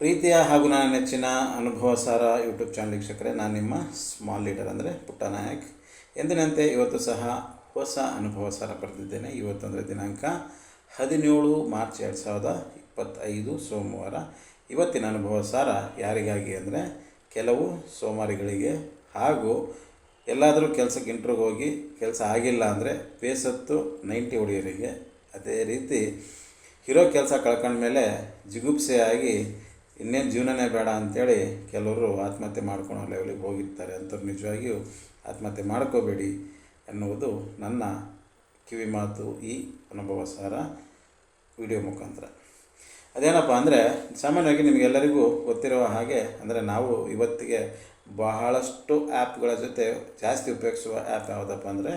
ಪ್ರೀತಿಯ ಹಾಗೂ ನನ್ನ ನೆಚ್ಚಿನ ಅನುಭವ ಸಾರ ಯೂಟ್ಯೂಬ್ ಚಾನಲ್ ವೀಕ್ಷಕರೇ, ನಾನು ನಿಮ್ಮ ಸ್ಮಾಲ್ ಲೀಡರ್ ಅಂದರೆ ಪುಟ್ಟ ನಾಯಕ್. ಎಂದಿನಂತೆ ಇವತ್ತು ಸಹ ಹೊಸ ಅನುಭವ ಸಾರ ಬರೆದಿದ್ದೇನೆ. ಇವತ್ತು ಅಂದರೆ ದಿನಾಂಕ ಹದಿನೇಳು ಮಾರ್ಚ್ ಎರಡು ಸಾವಿರದ ಇಪ್ಪತ್ತೈದು ಸೋಮವಾರ. ಇವತ್ತಿನ ಅನುಭವ ಸಾರ ಯಾರಿಗಾಗಿ ಅಂದರೆ ಕೆಲವು ಸೋಮಾರಿಗಳಿಗೆ ಹಾಗೂ ಎಲ್ಲಾದರೂ ಕೆಲಸಕ್ಕೆ ಇಂಟ್ರಿಗೆ ಹೋಗಿ ಕೆಲಸ ಆಗಿಲ್ಲ ಅಂದರೆ ಬೇಸತ್ತು ನೈಂಟಿ ಹೊಡೆಯೋರಿಗೆ ಅದೇ ರೀತಿ ಇರೋ ಕೆಲಸ ಕಳ್ಕೊಂಡ್ಮೇಲೆ ಜಿಗುಪ್ಸೆಯಾಗಿ ಇನ್ನೇನು ಜೀವನನೇ ಬೇಡ ಅಂಥೇಳಿ ಕೆಲವರು ಆತ್ಮಹತ್ಯೆ ಮಾಡ್ಕೊಳೋ ಲೆವೆಲಿಗೆ ಹೋಗಿರ್ತಾರೆ ಅಂತ ನಿಜವಾಗಿಯೂ ಆತ್ಮಹತ್ಯೆ ಮಾಡ್ಕೋಬೇಡಿ ಎನ್ನುವುದು ನನ್ನ ಕಿವಿ ಮಾತು ಈ ಅನುಭವ ಸಾರ ವಿಡಿಯೋ ಮುಖಾಂತರ. ಅದೇನಪ್ಪ ಅಂದರೆ ಸಾಮಾನ್ಯವಾಗಿ ನಿಮಗೆಲ್ಲರಿಗೂ ಗೊತ್ತಿರುವ ಹಾಗೆ ಅಂದರೆ ನಾವು ಇವತ್ತಿಗೆ ಬಹಳಷ್ಟು ಆ್ಯಪ್ಗಳ ಜೊತೆ ಜಾಸ್ತಿ ಉಪಯೋಗಿಸುವ ಆ್ಯಪ್ ಯಾವುದಪ್ಪ ಅಂದರೆ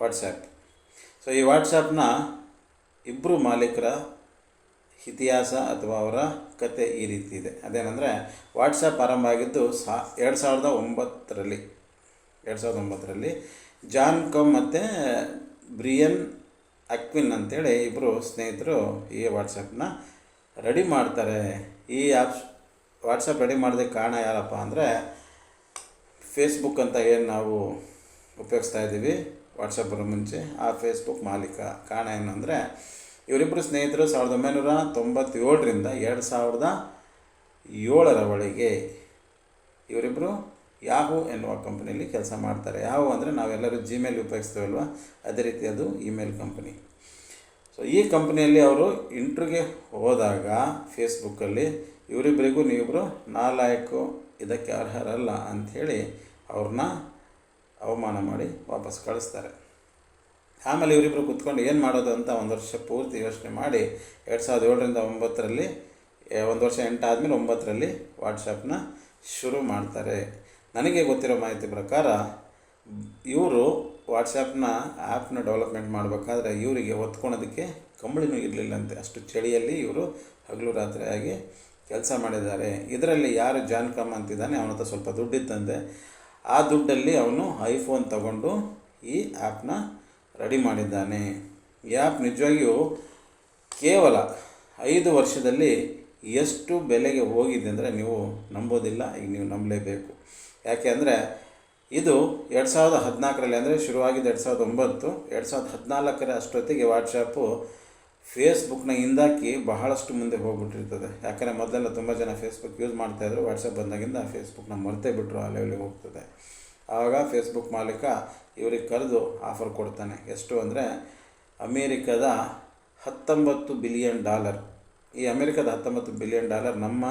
ವಾಟ್ಸ್ಯಾಪ್ ಸೊ ಈ ವಾಟ್ಸಪ್ನ ಇಬ್ಬರು ಮಾಲೀಕರ ಇತಿಹಾಸ ಅಥವಾ ಅವರ ಕತೆ ಈ ರೀತಿ ಇದೆ. ಅದೇನೆಂದರೆ ವಾಟ್ಸಪ್ ಆರಂಭ ಆಗಿದ್ದು ಸಾ, ಎರಡು ಸಾವಿರದ ಒಂಬತ್ತರಲ್ಲಿ. ಎರಡು ಸಾವಿರದ ಒಂಬತ್ತರಲ್ಲಿ ಜಾನ್ ಕಮ್ ಮತ್ತು ಬ್ರಿಯನ್ ಅಕ್ವಿನ್ ಅಂತೇಳಿ ಇಬ್ಬರು ಸ್ನೇಹಿತರು ಈ ವಾಟ್ಸಪ್ನ ರೆಡಿ ಮಾಡ್ತಾರೆ. ಈ ಆ್ಯಪ್ಸ್ ವಾಟ್ಸಪ್ ರೆಡಿ ಮಾಡೋದಕ್ಕೆ ಕಾರಣ ಯಾರಪ್ಪ ಅಂದರೆ, ಫೇಸ್ಬುಕ್ ಅಂತ ಏನು ನಾವು ಉಪಯೋಗಿಸ್ತಾ ಇದ್ದೀವಿ ವಾಟ್ಸಪ್ ಬರೋ ಮುಂಚೆ, ಆ ಫೇಸ್ಬುಕ್ ಮಾಲೀಕ. ಕಾರಣ ಏನಂದರೆ ಇವರಿಬ್ಬರು ಸ್ನೇಹಿತರು ಸಾವಿರದ ಒಂಬೈನೂರ ತೊಂಬತ್ತೇಳರಿಂದ ಎರಡು ಸಾವಿರದ ಏಳರವರೆಗೆ ಇವರಿಬ್ಬರು ಯಾಹು ಎನ್ನುವ ಕಂಪನಿಯಲ್ಲಿ ಕೆಲಸ ಮಾಡ್ತಾರೆ. ಯಾಹು ಅಂದರೆ ನಾವೆಲ್ಲರೂ ಜಿಮೇಲ್ ಉಪಯೋಗಿಸ್ತೇವಲ್ವ ಅದೇ ರೀತಿ ಅದು ಇಮೇಲ್ ಕಂಪನಿ ಸೊ ಈ ಕಂಪ್ನಿಯಲ್ಲಿ ಅವರು ಇಂಟ್ರಿಗೆ ಹೋದಾಗ ಫೇಸ್ಬುಕ್ಕಲ್ಲಿ ಇವರಿಬ್ಬರಿಗೂ ನೀವಿಬ್ಬರು ನಾಲಾಯಕು ಇದಕ್ಕೆ ಅರ್ಹರಲ್ಲ ಅಂಥೇಳಿ ಅವ್ರನ್ನ ಅವಮಾನ ಮಾಡಿ ವಾಪಸ್ ಕಳಿಸ್ತಾರೆ. ಆಮೇಲೆ ಇವರಿಬ್ಬರು ಕೂತ್ಕೊಂಡು ಏನು ಮಾಡೋದು ಅಂತ ಒಂದು ವರ್ಷ ಪೂರ್ತಿ ಯೋಚನೆ ಮಾಡಿ ಎರಡು ಸಾವಿರದ ಏಳರಿಂದ ಒಂಬತ್ತರಲ್ಲಿ ಒಂದು ವರ್ಷ ಎಂಟಾದಮೇಲೆ ಒಂಬತ್ತರಲ್ಲಿ ವಾಟ್ಸಪ್ನ ಶುರು ಮಾಡ್ತಾರೆ. ನನಗೆ ಗೊತ್ತಿರೋ ಮಾಹಿತಿ ಪ್ರಕಾರ, ಇವರು ವಾಟ್ಸಪ್ನ ಆ್ಯಪ್ನ ಡೆವಲಪ್ಮೆಂಟ್ ಮಾಡಬೇಕಾದ್ರೆ ಇವರಿಗೆ ಒತ್ಕೊಳೋದಕ್ಕೆ ಕಂಬಳಿನೂ ಇರಲಿಲ್ಲಂತೆ. ಅಷ್ಟು ಚಳಿಯಲ್ಲಿ ಇವರು ಹಗಲು ರಾತ್ರಿಯಾಗಿ ಕೆಲಸ ಮಾಡಿದ್ದಾರೆ. ಇದರಲ್ಲಿ ಯಾರು ಜಾನ್ ಕಮ್ ಅಂತಿದ್ದಾನೆ, ಅವನ ಹತ್ರ ಸ್ವಲ್ಪ ದುಡ್ಡಿತ್ತಂತೆ. ಆ ದುಡ್ಡಲ್ಲಿ ಅವನು ಐಫೋನ್ ತಗೊಂಡು ಈ ಆ್ಯಪ್ನ ರೆಡಿ ಮಾಡಿದ್ದಾನೆ. ಯಾಪ್ ನಿಜವಾಗಿಯೂ ಕೇವಲ ಐದು ವರ್ಷದಲ್ಲಿ ಎಷ್ಟು ಬೆಲೆಗೆ ಹೋಗಿದೆ ಅಂದರೆ ನೀವು ನಂಬೋದಿಲ್ಲ, ಈಗ ನೀವು ನಂಬಲೇಬೇಕು. ಯಾಕೆ ಅಂದರೆ ಇದು ಎರಡು ಸಾವಿರದ ಹದಿನಾಲ್ಕರಲ್ಲಿ ಅಂದರೆ ಶುರುವಾಗಿದ್ದು ಎರಡು ಸಾವಿರದ ಒಂಬತ್ತು, ಎರಡು ಸಾವಿರದ ಹದಿನಾಲ್ಕರ ಅಷ್ಟೊತ್ತಿಗೆ ವಾಟ್ಸಪ್ಪು ಫೇಸ್ಬುಕ್ನ ಹಿಂದಾಕಿ ಬಹಳಷ್ಟು ಮುಂದೆ ಹೋಗ್ಬಿಟ್ಟಿರ್ತದೆ. ಯಾಕಂದರೆ ಮೊದಲೆಲ್ಲ ತುಂಬ ಜನ ಫೇಸ್ಬುಕ್ ಯೂಸ್ ಮಾಡ್ತಾಯಿದ್ರು ವಾಟ್ಸಪ್ ಬಂದಾಗಿಂದ ಫೇಸ್ಬುಕ್ನ ಮರೆತೇ ಬಿಟ್ಟರು ಆ ಲೆವೆಲಿಗೆ ಹೋಗ್ತದೆ. ಆವಾಗ ಫೇಸ್ಬುಕ್ ಮಾಲೀಕ ಇವ್ರಿಗೆ ಕರೆದು ಆಫರ್ ಕೊಡ್ತಾನೆ. ಎಷ್ಟು ಅಂದರೆ, ಅಮೇರಿಕದ ಹತ್ತೊಂಬತ್ತು ಬಿಲಿಯನ್ ಡಾಲರ್ ಈ ಅಮೇರಿಕದ ಹತ್ತೊಂಬತ್ತು ಬಿಲಿಯನ್ ಡಾಲರ್ ನಮ್ಮ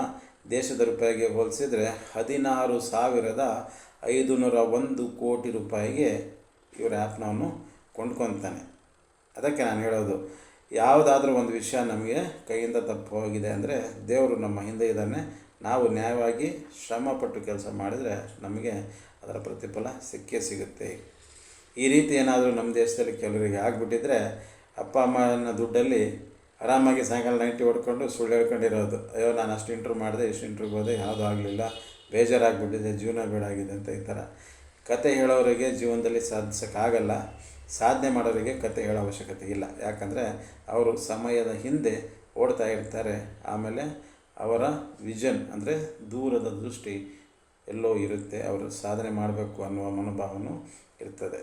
ದೇಶದ ರೂಪಾಯಿಗೆ ಹೋಲಿಸಿದರೆ ಹದಿನಾರು ಸಾವಿರದ ಐದು ನೂರ ಒಂದು ಕೋಟಿ ರೂಪಾಯಿಗೆ ಇವರ ಆ್ಯಪ್ನ ಅವನು ಕೊಂಡ್ಕೊತಾನೆ. ಅದಕ್ಕೆ ನಾನು ಹೇಳೋದು, ಯಾವುದಾದ್ರೂ ಒಂದು ವಿಷಯ ನಮಗೆ ಕೈಯಿಂದ ತಪ್ಪು ಹೋಗಿದೆ ಅಂದರೆ ದೇವರು ನಮ್ಮ ಹಿಂದೆ ಇದ್ದಾನೆ ನಾವು ನ್ಯಾಯವಾಗಿ ಶ್ರಮಪಟ್ಟು ಕೆಲಸ ಮಾಡಿದರೆ ನಮಗೆ ಅದರ ಪ್ರತಿಫಲ ಸಿಕ್ಕೇ ಸಿಗುತ್ತೆ. ಈ ರೀತಿ ಏನಾದರೂ ನಮ್ಮ ದೇಶದಲ್ಲಿ ಕೆಲವರಿಗೆ ಆಗಿಬಿಟ್ಟಿದ್ರೆ ಅಪ್ಪ ಅಮ್ಮನ ದುಡ್ಡಲ್ಲಿ ಆರಾಮಾಗಿ ಸಾಯಂಕಾಲ ನೈಂಟಿ ಹೊಡ್ಕೊಂಡು ಸುಳ್ಳು ಹೇಳ್ಕೊಂಡಿರೋದು. ಅಯ್ಯೋ, ನಾನು ಅಷ್ಟು ಇಂಟ್ರೂ ಮಾಡಿದೆ, ಇಷ್ಟು ಇಂಟ್ರೂ ಹೋದೆ, ಯಾವುದೂ ಆಗಲಿಲ್ಲ. ಬೇಜಾರಾಗಿಬಿಟ್ಟಿದೆ, ಜೀವನ ಬೇಡಾಗಿದೆ ಅಂತ ಈ ಥರ. ಕತೆ ಹೇಳೋರಿಗೆ ಜೀವನದಲ್ಲಿ ಸಾಧಿಸೋಕ್ಕಾಗಲ್ಲ. ಸಾಧನೆ ಮಾಡೋರಿಗೆ ಕತೆ ಹೇಳೋ ಅವಶ್ಯಕತೆ ಇಲ್ಲ. ಯಾಕಂದರೆ ಅವರು ಸಮಯದ ಹಿಂದೆ ಓಡ್ತಾ ಇರ್ತಾರೆ. ಆಮೇಲೆ ಅವರ ವಿಷನ್ ಅಂದರೆ ದೂರದ ದೃಷ್ಟಿ ಎಲ್ಲೋ ಇರುತ್ತೆ, ಅವರು ಸಾಧನೆ ಮಾಡಬೇಕು ಅನ್ನುವ ಮನೋಭಾವನೂ ಇರ್ತದೆ.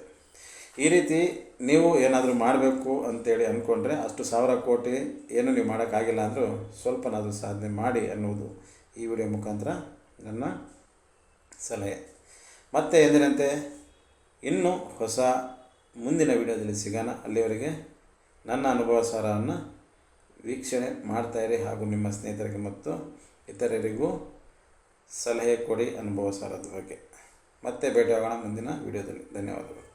ಈ ರೀತಿ ನೀವು ಏನಾದರೂ ಮಾಡಬೇಕು ಅಂತೇಳಿ ಅಂದ್ಕೊಂಡ್ರೆ ಅಷ್ಟು ಸಾವಿರ ಕೋಟಿ ಏನು ನೀವು ಮಾಡೋಕ್ಕಾಗಿಲ್ಲ ಅಂದರೂ ಸ್ವಲ್ಪನಾದರೂ ಸಾಧನೆ ಮಾಡಿ ಅನ್ನುವುದು ಈ ವಿಡಿಯೋ ಮುಖಾಂತರ ನನ್ನ ಸಲಹೆ. ಮತ್ತೆ ಎಂದಿನಂತೆ, ಇನ್ನೂ ಹೊಸ ಮುಂದಿನ ವಿಡಿಯೋದಲ್ಲಿ ಸಿಗೋಣ. ಅಲ್ಲಿವರೆಗೆ ನನ್ನ ಅನುಭವ ಸಾರವನ್ನು ವೀಕ್ಷಣೆ ಮಾಡ್ತಾಯಿರಿ ಹಾಗೂ ನಿಮ್ಮ ಸ್ನೇಹಿತರಿಗೆ ಮತ್ತು ಇತರರಿಗೂ ಸಲಹೆ ಕೊಡಿ ಅನುಭವ ಸಾರದ ಬಗ್ಗೆ. ಮತ್ತೆ ಭೇಟಿಯಾಗೋಣ ಮುಂದಿನ ವಿಡಿಯೋದಲ್ಲಿ. ಧನ್ಯವಾದಗಳು.